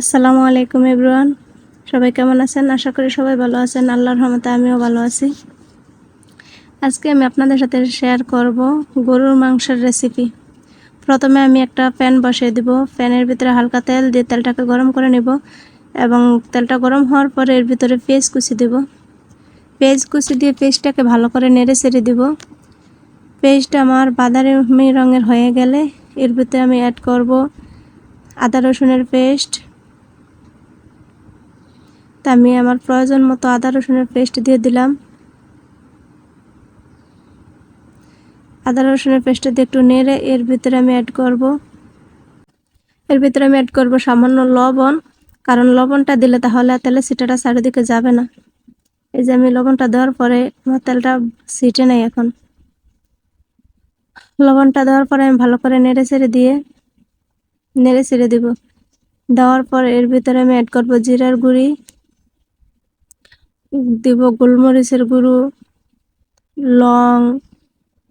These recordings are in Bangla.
আসসালামু আলাইকুম এভরিওয়ান। সবাই কেমন আছেন? আশা করি সবাই ভালো আছেন। আল্লাহর রহমতে আমিও ভালো আছি। আজকে আমি আপনাদের সাথে শেয়ার করব গরুর মাংসের রেসিপি প্রথমে আমি একটা প্যান বসিয়ে দিব। প্যানের ভিতরে হালকা তেল দিয়ে তেলটাকে গরম করে নেব এবং তেলটা গরম হওয়ার পরে এর ভিতরে পেঁয়াজ কুচি দেব। পেঁয়াজ কুচি দিয়ে পেঁয়াজটাকে ভালো করে নেড়ে ছেড়ে দিব। পেঁয়াজটা আমার বাদামি রঙের হয়ে গেলে এর ভিতরে আমি অ্যাড করব আদা রসুনের পেস্ট তা আমি আমার প্রয়োজন মতো আদা রসুনের পেস্ট দিয়ে দিলাম। আদা রসুনের পেস্টটা দিয়ে একটু নেড়ে এর ভিতরে আমি অ্যাড করব। এর ভিতরে আমি অ্যাড করব সামান্য লবণ, কারণ লবণটা দিলে তাহলে তেলে সিটাটা চারিদিকে যাবে না। এই যে আমি লবণটা দেওয়ার পরে আমার তেলটা সিটে নেই এখন। লবণটা দেওয়ার পরে আমি ভালো করে নেড়ে ছেড়ে দিয়ে, নেড়ে ছেড়ে দিব। দেওয়ার পর এর ভিতরে আমি অ্যাড করব জিরার গুঁড়ি। দিব গোলমরিচের গুঁড়ো, লং,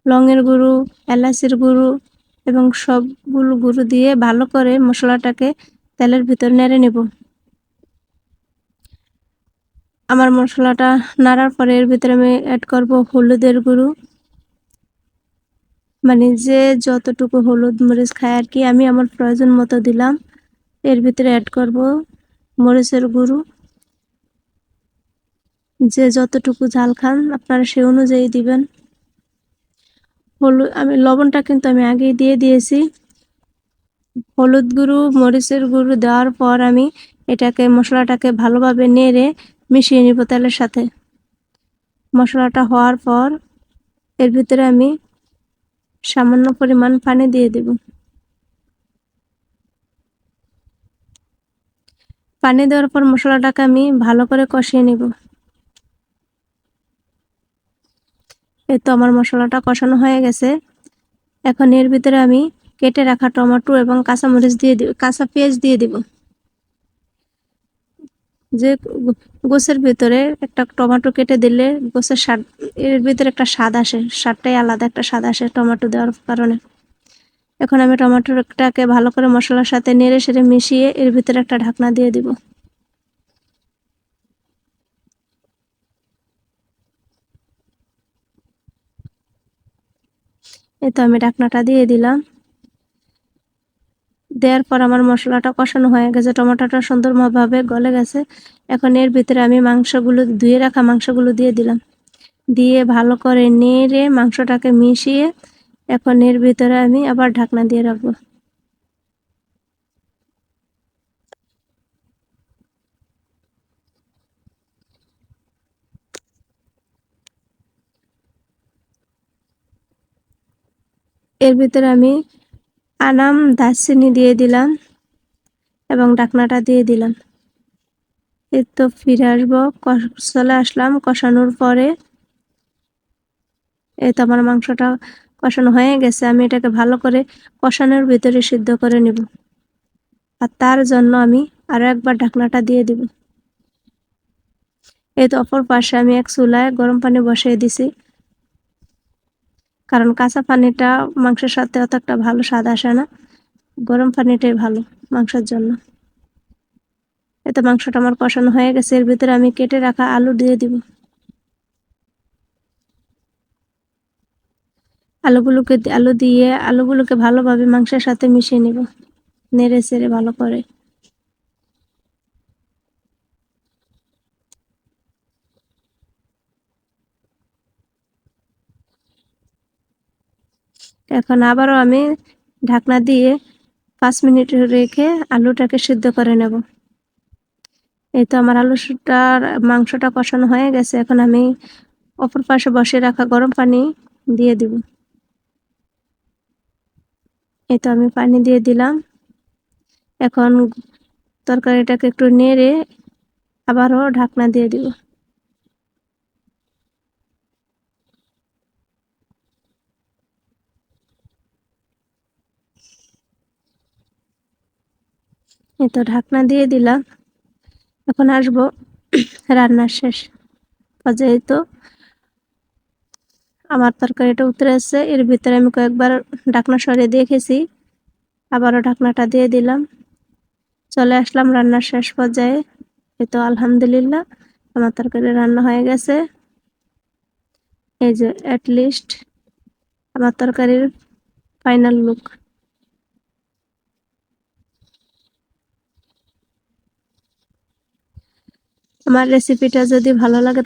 লংয়ের গুঁড়ো, এলাচের গুঁড়ো এবং সবগুলো গুঁড়ো দিয়ে ভালো করে মশলাটাকে তেলের ভিতর নেড়ে নেব। আমার মশলাটা নাড়ার পরে এর ভিতরে আমি অ্যাড করব হলুদের গুঁড়ো। মানে যে যতটুকু হলুদ মরিচ খায় আর কি, আমি আমার প্রয়োজন মতো দিলাম। এর ভিতরে অ্যাড করব মরিচের গুঁড়ো। যে যতটুকু ঝাল খান, আপনারা সে অনুযায়ী দিবেন। হলুদ আমি লবণটা কিন্তু আমি আগেই দিয়ে দিয়েছি। হলুদ গুঁড়ো, মরিচের গুঁড়ো দেওয়ার পর আমি এটাকে মশলাটাকে ভালোভাবে নেড়ে মিশিয়ে নিব তেলের সাথে। মশলাটা হওয়ার পর এর ভিতরে আমি সামান্য পরিমাণ পানি দিয়ে দেব। পানি দেওয়ার পর মশলাটাকে আমি ভালো করে কষিয়ে নেব। এই তো আমার মশলাটা কষানো হয়ে গেছে। এখন এর ভিতরে আমি কেটে রাখা টমেটো এবং কাঁচামরিচ দিয়ে দিব কাঁচা পেঁয়াজ দিয়ে দিব। যে গোছের ভিতরে একটা টমেটো কেটে দিলে গোছের স্বাদ, এর ভিতরে একটা স্বাদ আসে, স্বাদটাই আলাদা, একটা স্বাদ আসে টমেটো দেওয়ার কারণে। এখন আমি টমেটোটাকে ভালো করে মশলার সাথে নেড়ে সেড়ে মিশিয়ে এর ভিতরে একটা ঢাকনা দিয়ে দিব। এই তো আমি ঢাকনাটা দিয়ে দিলাম। দেওয়ার পর আমার মশলাটা কষানো হয়ে গেছে, টমেটোটা সুন্দরভাবে গলে গেছে। এখন এর ভিতরে আমি মাংসগুলো, ধুয়ে রাখা মাংসগুলো দিয়ে দিলাম। দিয়ে ভালো করে নেড়ে মাংসটাকে মিশিয়ে এখন এর ভিতরে আমি আবার ঢাকনা দিয়ে রাখব। এর ভিতরে আমি আনাম দারচিনি দিয়ে দিলাম এবং ডাকনাটা দিয়ে দিলাম। এর তো ফিরে আসব। চলে আসলাম কষানোর পরে। এ তো আমার মাংসটা কষানো হয়ে গেছে। আমি এটাকে ভালো করে কষানোর ভিতরে সিদ্ধ করে নেব। আর তার জন্য আমি আরও একবার ঢাকনাটা দিয়ে দিব। এই তো অপর পাশে আমি এক চুলায় গরম পানি বসিয়ে দিছি। কারণ কাঁচা পানিটা মাংসের সাথে অত একটা ভালো স্বাদ আসে না। গরম পানিটাই ভালো মাংসের জন্য। এতে মাংসটা আমার কষানো হয়ে গেছে। এর ভিতরে আমি কেটে রাখা আলু দিয়ে দিব। আলুগুলোকে, আলু দিয়ে আলুগুলোকে ভালোভাবে মাংসের সাথে মিশিয়ে নেব। নেড়ে চেড়ে ভালো করে। এখন আবারও আমি ঢাকনা দিয়ে পাঁচ মিনিট রেখে আলুটাকে সিদ্ধ করে নেব। এই তো আমার আলুটার মাংসটা কষানো হয়ে গেছে। এখন আমি অপর পাশে বসে রাখা গরম পানি দিয়ে দিব। এই তো আমি পানি দিয়ে দিলাম। এখন তরকারিটাকে একটু নেড়ে আবারও ঢাকনা দিয়ে দিব। তো ঢাকনা দিয়ে দিলাম। এখন আসব রান্নার শেষ। পর্যায়ে তো আমার তরকারিটা উতরে আসছে এর ভিতরে আমি কয়েকবার ঢাকনা সরিয়ে দেখেছি আবারও ঢাকনাটা দিয়ে দিলাম। চলে আসলাম রান্নার শেষ পর্যায়ে। এই তো আলহামদুলিল্লাহ, আমার তরকারি রান্না হয়ে গেছে। এই যে অ্যাটলিস্ট আমার তরকারির ফাইনাল লুক আমার রেসিপিটা যদি ভালো লাগে